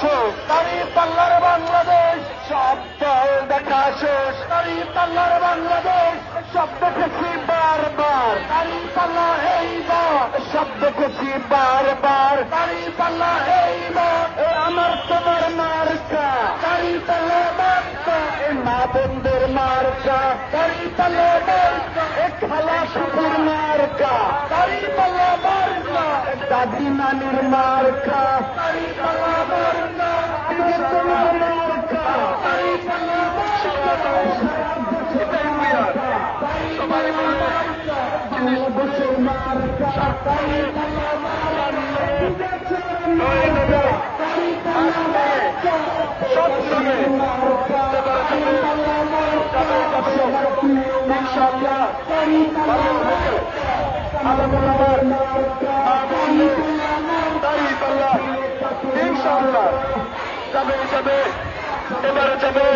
শেষ দাড়ি পাল্লার বাংলাদেশ, সব দল দেখা শেষ দাড়ি পাল্লার বাংলাদেশ, সব দেখেছি বারবার। দাড়ি পাল্লা এই বার সব দেখেছি বারবার। দাড়ি পাল্লা এই এ আমার তোমার মার্কা। দাড়ি পাল্লা মার্কা, এ মা বন্ধুর মার্কা। দাড়ি পাল্লা মার্কা, এ খালা শুকুর মার্কা। দাড়ি পাল্লা মার্কা দাদি নানির মার্কা। দাড়ি পাল্লা ইনশাআল্লাহ। যাবে যাবে। এবারে যাবে।